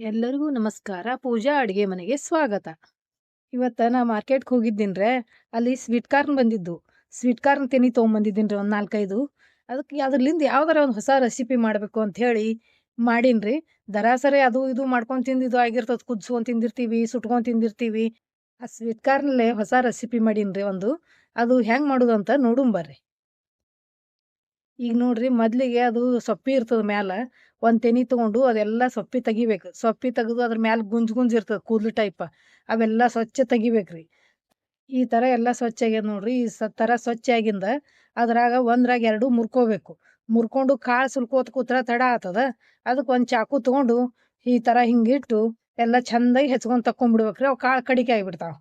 ಎಲ್ಲರಿಗೂ ನಮಸ್ಕಾರ. ಪೂಜಾ ಅಡುಗೆ ಮನೆಗೆ ಸ್ವಾಗತ. ಇವತ್ತು ನಾ ಮಾರ್ಕೆಟ್ಗೆ ಹೋಗಿದ್ದೀನ್ರೆ. ಅಲ್ಲಿ ಸ್ವೀಟ್ ಕಾರ್ನ್ ಬಂದಿದ್ದು. ಸ್ವೀಟ್ ಕಾರ್ನ್ ತೆನಿ ತೊಗೊಂಬಂದಿದ್ದೀನಿ ರೀ ಒಂದು ನಾಲ್ಕೈದು. ಅದಕ್ಕೆ ಅದ್ರಲಿಂದ ಯಾವ್ದಾರ ಒಂದು ಹೊಸ ರೆಸಿಪಿ ಮಾಡಬೇಕು ಅಂತ ಹೇಳಿ ಮಾಡೀನಿ ದರಾಸರಿ ಅದು ಇದು ಮಾಡ್ಕೊಂಡು ತಿಂದಿದ್ದು ಆಗಿರ್ತದೆ. ಕುದಿಸ್ಕೊಂಡು ತಿಂದಿರ್ತೀವಿ, ಸುಟ್ಕೊಂಡು ತಿಂದಿರ್ತೀವಿ. ಆ ಸ್ವೀಟ್ ಕಾರ್ನಲ್ಲೇ ಹೊಸ ರೆಸಿಪಿ ಮಾಡೀನಿ ರೀ ಒಂದು. ಅದು ಹೆಂಗೆ ಮಾಡೋದು ಅಂತ ನೋಡುಂಬರ್ರಿ ಈಗ ನೋಡ್ರಿ ಮೊದಲಿಗೆ ಅದು ಸೊಪ್ಪಿ ಇರ್ತದ ಮ್ಯಾಲ ಒಂದು ತೆನಿ ತಗೊಂಡು ಅದೆಲ್ಲ ಸೊಪ್ಪಿ ತೆಗಿಬೇಕು. ಸೊಪ್ಪಿ ತೆಗೆದು ಅದ್ರ ಮ್ಯಾಲ ಗುಂಜ್ ಗುಂಜ್ ಇರ್ತದೆ ಕೂದಲು ಟೈಪ್ ಅವೆಲ್ಲ ಸ್ವಚ್ಛ ತೆಗಿಬೇಕು ರೀ ಈ ಥರ ಎಲ್ಲ ಸ್ವಚ್ಛ ಆಗ್ಯದ ನೋಡ್ರಿ. ಈ ಸ ಥರ ಸ್ವಚ್ಛ ಆಗಿಂದ ಅದ್ರಾಗ ಒಂದ್ರಾಗ ಎರಡು ಮುರ್ಕೋಬೇಕು. ಮುರ್ಕೊಂಡು ಕಾಳು ಸುಲ್ಕೋತ ಕೂತ್ರ ತಡ ಆತದ. ಅದಕ್ಕೆ ಒಂದು ಚಾಕು ತೊಗೊಂಡು ಈ ಥರ ಹಿಂಗಿಟ್ಟು ಎಲ್ಲ ಚಂದಾಗಿ ಹೆಚ್ಕೊಂಡು ತಕೊಂಡ್ಬಿಡ್ಬೇಕ್ರಿ ಅವು ಕಾಳು ಕಡಿಕೆ ಆಗಿಬಿಡ್ತಾವೆ.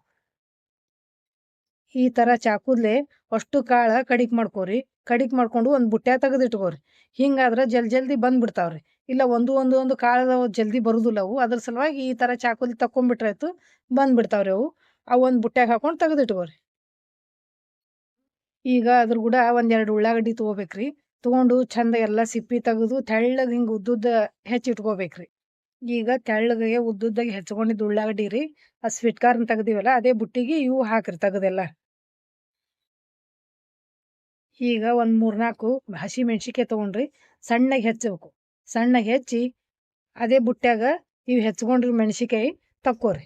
ಈ ಥರ ಚಾಕುದ್ಲೆ ಅಷ್ಟು ಕಾಳು ಕಡಿಕ್ ಮಾಡ್ಕೋರಿ. ಕಡಿಕ್ ಮಾಡ್ಕೊಂಡು ಒಂದು ಬುಟ್ಟ್ಯಾ ತೆಗೆದು ಇಟ್ಕೋರಿ ಹಿಂಗಾದ್ರೆ ಜಲ್ ಜಲ್ದಿ ಬಂದ್ಬಿಡ್ತಾವ್ರಿ. ಇಲ್ಲ ಒಂದು ಒಂದು ಒಂದು ಕಾಳು ಜಲ್ದಿ ಬರುದಿಲ್ಲ ಅವು. ಅದ್ರ ಸಲುವಾಗಿ ಈ ಥರ ಚಾಕುಲಿ ತಕೊಂಡ್ಬಿಟ್ರೆ ಆಯ್ತು ಬಂದ್ಬಿಡ್ತಾವ್ರಿ ಅವು. ಅವು ಒಂದು ಬುಟ್ಟ್ಯಾಗ ಹಾಕೊಂಡು ತೆಗೆದಿಟ್ಕೋರಿ. ಈಗ ಅದ್ರ ಕೂಡ ಒಂದೆರಡು ಉಳ್ಳಾಗಡ್ಡಿ ತೊಗೋಬೇಕ್ರಿ. ತೊಗೊಂಡು ಚಂದ ಎಲ್ಲ ಸಿಪ್ಪಿ ತೆಗೆದು ತೆಳ್ಳಗೆ ಹಿಂಗೆ ಉದ್ದುದ್ದ ಹೆಚ್ಚಿಟ್ಕೋಬೇಕ್ರಿ. ಈಗ ತೆಳ್ಳಗೆ ಉದ್ದುದ್ದಾಗಿ ಹೆಚ್ಕೊಂಡಿದ್ದು ಉಳ್ಳಾಗಡ್ಡಿ ರೀ ಆ ಸ್ವೀಟ್ ಕಾರ್ನ್ ತೆಗ್ದಿವಲ್ಲ, ಅದೇ ಬುಟ್ಟಿಗೆ ಇವು ಹಾಕ್ರಿ ತೆಗ್ದೆಲ್ಲ. ಈಗ ಒಂದು ಮೂರ್ನಾಲ್ಕು ಹಸಿ ಮೆಣ್ಸಿಕಾಯಿ ತೊಗೊಂಡ್ರಿ, ಸಣ್ಣಗೆ ಹೆಚ್ಚಬೇಕು. ಸಣ್ಣಗೆ ಹೆಚ್ಚಿ ಅದೇ ಬುಟ್ಟ್ಯಾಗ ಇವು ಹೆಚ್ಕೊಂಡ್ರಿ ಮೆಣ್ಸಿಕಾಯಿ ತಕ್ಕೋರಿ.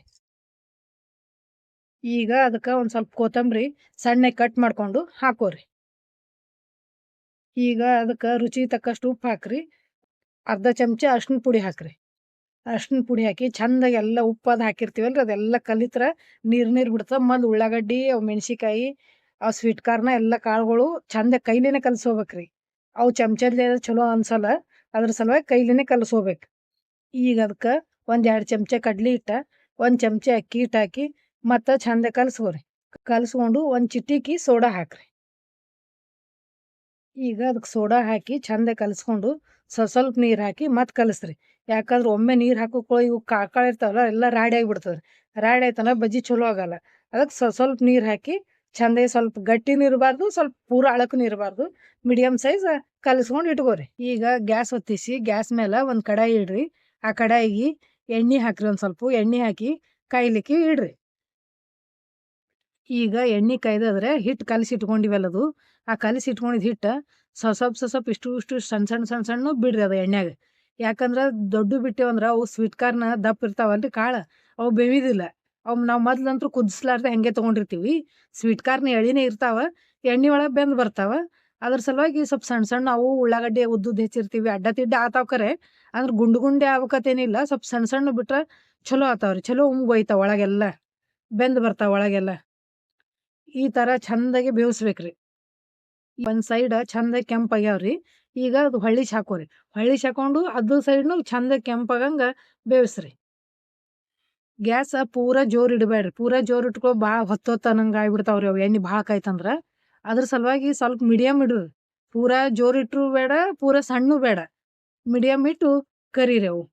ಈಗ ಅದಕ್ಕೆ ಒಂದು ಸ್ವಲ್ಪ ಕೊತ್ತಂಬರಿ ಸಣ್ಣಗೆ ಕಟ್ ಮಾಡ್ಕೊಂಡು ಹಾಕೋರಿ. ಈಗ ಅದಕ್ಕೆ ರುಚಿ ತಕ್ಕಷ್ಟು ಉಪ್ಪು ಹಾಕ್ರಿ, ಅರ್ಧ ಚಮಚ ಅರ್ಶಿನ ಪುಡಿ ಹಾಕ್ರಿ. ಅರ್ಶಿನ ಪುಡಿ ಹಾಕಿ ಚಂದಾಗಿ ಎಲ್ಲ ಉಪ್ಪದು ಹಾಕಿರ್ತೀವಲ್ರಿ, ಅದೆಲ್ಲ ಕಲಿತ್ರ ನೀರು ನೀರು ಬಿಡ್ತವೆ ಮೊದಲು ಉಳ್ಳಾಗಡ್ಡಿ, ಅವು ಮೆಣಸಿಕಾಯಿ ಆ ಸ್ವೀಟ್ ಕಾರ್ನ ಎಲ್ಲ ಕಾಳುಗಳು ಚಂದ ಕೈಲೇನೆ ರೀ ಅವು ಚಮಚದಲ್ಲಿ ಚಲೋ ಅನ್ಸಲ್ಲ, ಅದ್ರ ಸಲುವಾಗಿ ಕೈಲಿನೇ ಕಲಸೋಬೇಕು ಈಗ ಅದಕ್ಕೆ ಒಂದು ಎರಡು ಚಮಚ ಕಡ್ಲಿ ಹಿಟ್ಟ, ಒಂದು ಚಮಚ ಅಕ್ಕಿ ಹಿಟ್ಟು ಹಾಕಿ ಮತ್ತು ಚಂದ ಕಲಸ್ಕೋರಿ. ಕಲಸ್ಕೊಂಡು ಒಂದು ಚಿಟಿಕಿ ಸೋಡಾ ಹಾಕ್ರಿ. ಈಗ ಅದಕ್ಕೆ ಸೋಡಾ ಹಾಕಿ ಚಂದ ಕಲಸ್ಕೊಂಡು ಸ್ವಲ್ಪ ಸ್ವಲ್ಪ ನೀರು ಹಾಕಿ ಮತ್ತೆ ಕಲಸ್ರಿ. ಯಾಕಂದ್ರೆ ಒಮ್ಮೆ ನೀರು ಹಾಕೋಕ್ಕೋ ಇವು ಕಾಳು ಇರ್ತಾವಲ್ಲ ಎಲ್ಲ ರಾಡಿ ಆಗಿಬಿಡ್ತದೆ. ರಾಡಿ ಆಯ್ತನ ಬಜ್ಜಿ ಚಲೋ ಆಗಲ್ಲ. ಅದಕ್ಕೆ ಸ್ವಲ್ಪ ಸ್ವಲ್ಪ ನೀರು ಹಾಕಿ ಚಂದ ಸ್ವಲ್ಪ ಗಟ್ಟಿನೂ ಇರಬಾರ್ದು ಸ್ವಲ್ಪ ಪೂರ ಅಳಕೂ ಇರಬಾರ್ದು ಮೀಡಿಯಮ್ ಸೈಜ್ ಕಲಿಸ್ಕೊಂಡು ಇಟ್ಕೋರಿ. ಈಗ ಗ್ಯಾಸ್ ಹೊತ್ತಿಸಿ ಗ್ಯಾಸ್ ಮೇಲೆ ಒಂದು ಕಡಾಯಿ ಇಡ್ರಿ. ಆ ಕಡಾಯಿಗೆ ಎಣ್ಣೆ ಹಾಕ್ರಿ ಒಂದು ಸ್ವಲ್ಪ. ಎಣ್ಣೆ ಹಾಕಿ ಕಾಯ್ಲಿಕ್ಕೆ ಇಡ್ರಿ. ಈಗ ಎಣ್ಣೆ ಕಾಯ್ದಾದ್ರೆ ಹಿಟ್ಟು ಕಲಸಿ ಇಟ್ಕೊಂಡಿವಲ್ಲದು ಆ ಕಲಸಿ ಇಟ್ಕೊಂಡಿದ್ ಹಿಟ್ಟು ಸೊಸಪ್ ಸೊಸಪ್ ಇಷ್ಟು ಇಷ್ಟು ಸಣ್ಣ ಸಣ್ಣ ಸಣ್ಣ ಸಣ್ಣ ಬಿಡ್ರಿ ಅದು ಎಣ್ಣೆಗ ಯಾಕಂದ್ರೆ ದೊಡ್ಡ ಬಿಟ್ಟೇವಂದ್ರೆ ಅವು ಸ್ವೀಟ್ ಕಾರ್ನ ದಪ್ಪ ಇರ್ತಾವಲ್ರಿ ಕಾಳು. ಅವು ಬೇವಿದಿಲ್ಲ. ಅವು ನಾವು ಮೊದ್ಲಂತೂ ಕುದಿಸ್ಲಾರ್ದೆ ಹಂಗೆ ತೊಗೊಂಡಿರ್ತೀವಿ. ಸ್ವೀಟ್ ಕಾರ್ನ ಎಳಿನೇ ಇರ್ತಾವ. ಎಣ್ಣೆ ಒಳಗೆ ಬೆಂದು ಬರ್ತಾವ. ಅದ್ರ ಸಲುವಾಗಿ ಸ್ವಲ್ಪ ಸಣ್ಣ ಸಣ್ಣ ಅವು ಉಳ್ಳಾಗಡ್ಡೆ ಉದ್ದುದ್ದು ಹೆಚ್ಚಿರ್ತೀವಿ. ಅಡ್ಡ ತಿಡ್ಡ ಆತಾವ ಕರೆ. ಅಂದ್ರೆ ಗುಂಡು ಗುಂಡೆ ಆಗ್ಬೇಕತ್ತೇನಿಲ್ಲ ಸ್ವಲ್ಪ ಸಣ್ಣ ಸಣ್ಣ ಬಿಟ್ರೆ ಚಲೋ ಆತಾವ್ರಿ. ಚಲೋ ಉಂಗ್ ಒಯ್ತಾವ ಒಳಗೆಲ್ಲ. ಬೆಂದು ಬರ್ತಾವ ಒಳಗೆಲ್ಲ. ಈ ಥರ ಚಂದಾಗಿ ಬೇಯಿಸ್ಬೇಕ್ರಿ ಒಂದು ಸೈಡ್ ಚಂದಾಗಿ ಕೆಂಪಾಗ್ಯಾವ್ರಿ ಈಗ ಅದು ಹೊಳ್ಳಿ ಹಾಕೋರಿ ಹೊಳ್ಳಿ ಹಾಕೊಂಡು ಅದ್ರ ಸೈಡ್ನು ಚಂದ ಕೆಂಪಾಗಂಗ ಬೇವಿಸ್ರಿ. ಗ್ಯಾಸ್ ಪೂರ ಜೋರು ಇಡಬೇಡ್ರಿ. ಪೂರ ಜೋರು ಇಟ್ಕೊ ಭಾಳ ಹೊತ್ತೊತ್ತನಂಗೆ ಆಗ್ಬಿಡ್ತಾವ್ರಿ ಅವು ಎಣ್ಣೆ ಭಾಳ ಕಾಯ್ತಂದ್ರೆ. ಅದ್ರ ಸಲುವಾಗಿ ಸ್ವಲ್ಪ ಮೀಡಿಯಮ್ ಇಡ್ರಿ. ಪೂರ ಜೋರು ಇಟ್ಟರು ಬೇಡ, ಪೂರ ಸಣ್ಣ ಬೇಡ. ಮೀಡಿಯಮ್ ಇಟ್ಟು ಕರೀರಿ ಅವು.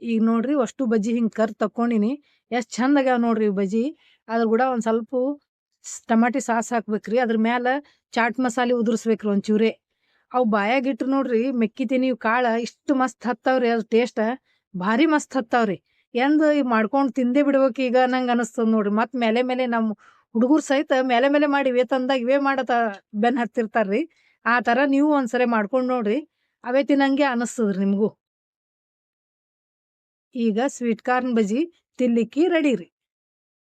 ಈಗ ನೋಡ್ರಿ ಅಷ್ಟು ಬಜ್ಜಿ ಹಿಂಗೆ ಕರ್ ತಕ್ಕೊಂಡಿನಿ. ಎಷ್ಟು ಚಂದ ಆಗ್ಯಾವ ನೋಡ್ರಿ ಬಜ್ಜಿ. ಅದ್ರ ಕೂಡ ಒಂದು ಸ್ವಲ್ಪ ಟಮಾಟಿ ಸಾಸ್ ಹಾಕ್ಬೇಕ್ರಿ. ಅದ್ರ ಮ್ಯಾಲ ಚಾಟ್ ಮಸಾಲೆ ಉದುರಿಸ್ಬೇಕ್ರಿ ಒಂಚೂರೇ ಅವು ಬಾಯಾಗಿಟ್ರು ನೋಡ್ರಿ ಮೆಕ್ಕಿತೀನಿ ಕಾಳು ಇಷ್ಟು ಮಸ್ತ್ ಹತ್ತಾವ್ರಿ ಅದು ಟೇಸ್ಟ್ ಭಾರಿ ಮಸ್ತ್ ಹತ್ತಾವ್ರಿ. ಎಂದು ಈಗ ಮಾಡ್ಕೊಂಡು ತಿಂದೇ ಬಿಡ್ಬೇಕು ಈಗ ನಂಗೆ ಅನಿಸ್ತದ ನೋಡ್ರಿ. ಮತ್ತೆ ಮೇಲೆ ಮೇಲೆ ನಮ್ಮ ಹುಡುಗರು ಸಹಿತ ಮೇಲೆ ಮೇಲೆ ಮಾಡಿ ಇವೇ ತಂದಾಗ ಇವೇ ಮಾಡತ್ತ ಬೆನ್ ಹತ್ತಿರ್ತಾರ್ರಿ. ಆ ಥರ ನೀವು ಒಂದ್ಸರಿ ಮಾಡ್ಕೊಂಡು ನೋಡ್ರಿ. ಅವೇ ತಿನ್ನಂಗೆ ಅನಿಸ್ತದ್ರಿ ನಿಮಗೂ. ಈಗ ಸ್ವೀಟ್ ಕಾರ್ನ್ ಬಜ್ಜಿ ತಿನ್ಲಿಕ್ಕೆ ರೆಡಿ ರೀ.